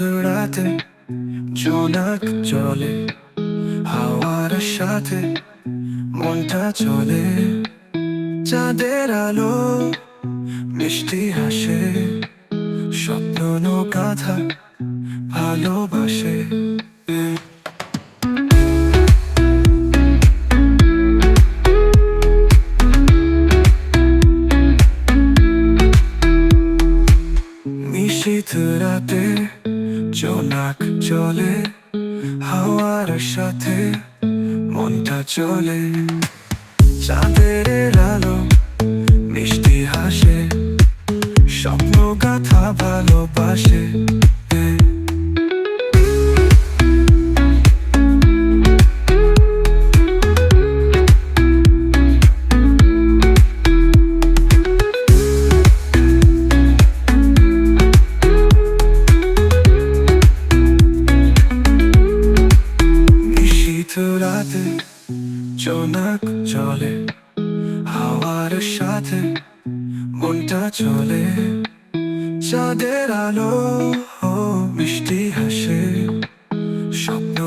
রাতে জোনাক চলে হাওয়ার সাথে মনটা চলে। চাঁদের আলো, মিষ্টি হাসে, স্বপ্ন গাথা ভালোবাসে। নিশীত রাতে জোনাক চলে হাওয়ার সাথে মনটা চলে। চাঁদের আলো মিষ্টি হাসে স্বপ্ন গাথা ভালোবাসে রাতে চোনাক চলে হাওয়ার সাথে মনটা চলে। চাঁদের আলো মিষ্টি হাসে স্বপ্ন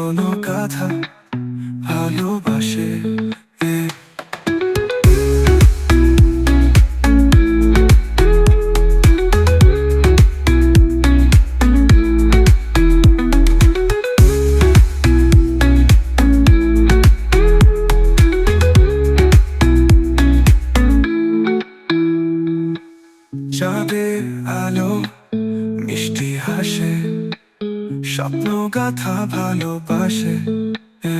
গাথা ভালোবাসে। চাঁদের আলো মিষ্টি হাসে স্বপ্ন গাথা ভালোবাসে এ